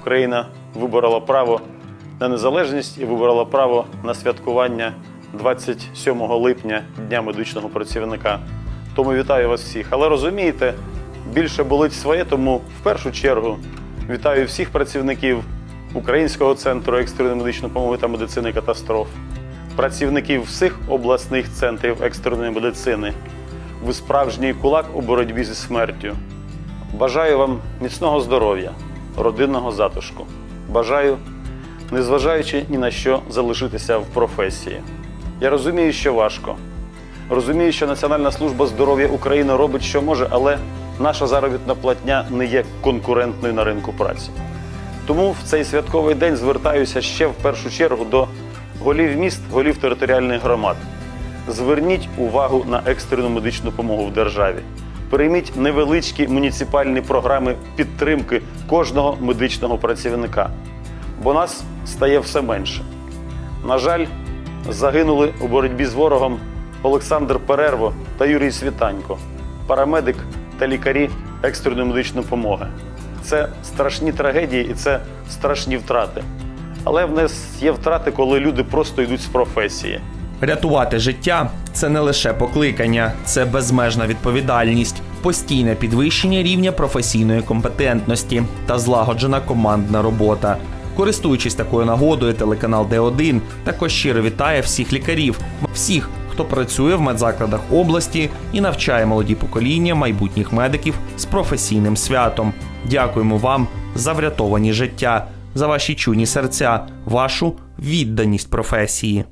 Україна виборола право на незалежність і виборола право на святкування 27 липня Дня медичного працівника. Тому вітаю вас всіх. Але розумієте, більше болить своє, тому в першу чергу вітаю всіх працівників Українського центру екстреної медичної допомоги та медицини катастроф, працівників всіх обласних центрів екстреної медицини. Ви справжній кулак у боротьбі зі смертю. Бажаю вам міцного здоров'я, родинного затишку. Бажаю, незважаючи ні на що, залишитися в професії. Я розумію, що важко. Розумію, що Національна служба здоров'я України робить, що може, але наша заробітна платня не є конкурентною на ринку праці. Тому в цей святковий день звертаюся ще в першу чергу до голів міст, голів територіальних громад. Зверніть увагу на екстрену медичну допомогу в державі. Прийміть невеличкі муніципальні програми підтримки кожного медичного працівника, бо нас стає все менше. На жаль, загинули у боротьбі з ворогом Олександр Перерво та Юрій Світанько, парамедик та лікарі екстреної медичної допомоги. Це страшні трагедії і це страшні втрати. Але в нас є втрати, коли люди просто йдуть з професії. Рятувати життя це не лише покликання, це безмежна відповідальність, постійне підвищення рівня професійної компетентності та злагоджена командна робота. Користуючись такою нагодою, телеканал Д1 також щиро вітає всіх лікарів, всіх, хто працює в медзакладах області і навчає молоді покоління майбутніх медиків з професійним святом. Дякуємо вам за врятовані життя, за ваші чуйні серця, вашу відданість професії.